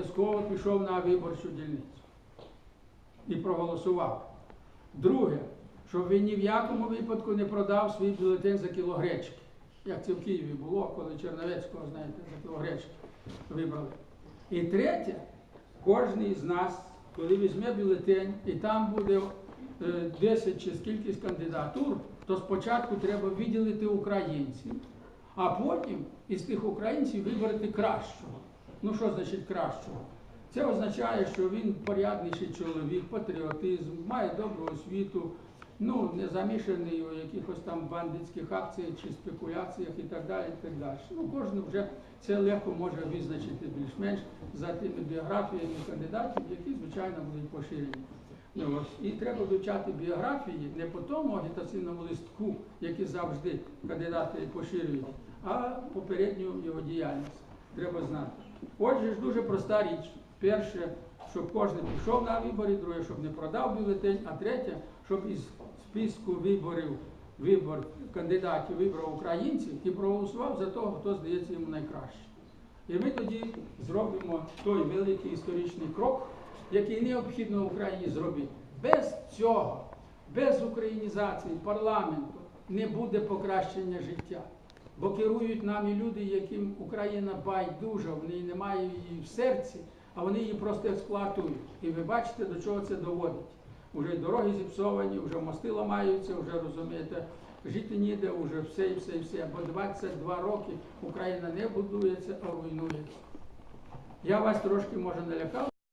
обов'язково пішов на виборчу дільницю і проголосував. Друге, щоб він ні в якому випадку не продав свій бюлетень за кіло гречки, як це в Києві було, коли Черновецького, знаєте, за кіло гречки вибрали. І третє, кожен з нас, коли візьме бюлетень і там буде е, 10 чи скількись кандидатур, то спочатку треба виділити українців, а потім із тих українців вибрати кращого. Ну що значить кращого? Це означає, що він порядніший чоловік, патріотизм, має добру освіту, ну не замішаний у якихось там бандитських акціях чи спекуляціях і так далі. І так далі. Ну кожен вже це легко може визначити більш-менш за тими біографіями кандидатів, які звичайно будуть поширені. Ну, ось. І треба вивчати біографії не по тому агітаційному листку, який завжди кандидати поширюють, а попередню його діяльність. Треба знати. Отже ж дуже проста річ. Перше, щоб кожен пішов на вибори, друге, щоб не продав бюлетень, а третє, щоб із списку виборів вибор кандидатів вибрав українців і проголосував за того, хто здається йому найкраще. І ми тоді зробимо той великий історичний крок, який необхідно Україні зробити. Без цього, без українізації парламенту не буде покращення життя. Бо керують нами люди, яким Україна байдужа, вони не мають її в серці, а вони її просто експлуатують. І ви бачите, до чого це доводить. Уже дороги зіпсовані, вже мости ламаються, вже розумієте, жити ніде, вже все і все і все. Бо 22 роки Україна не будується, а руйнується. Я вас трошки може налякав.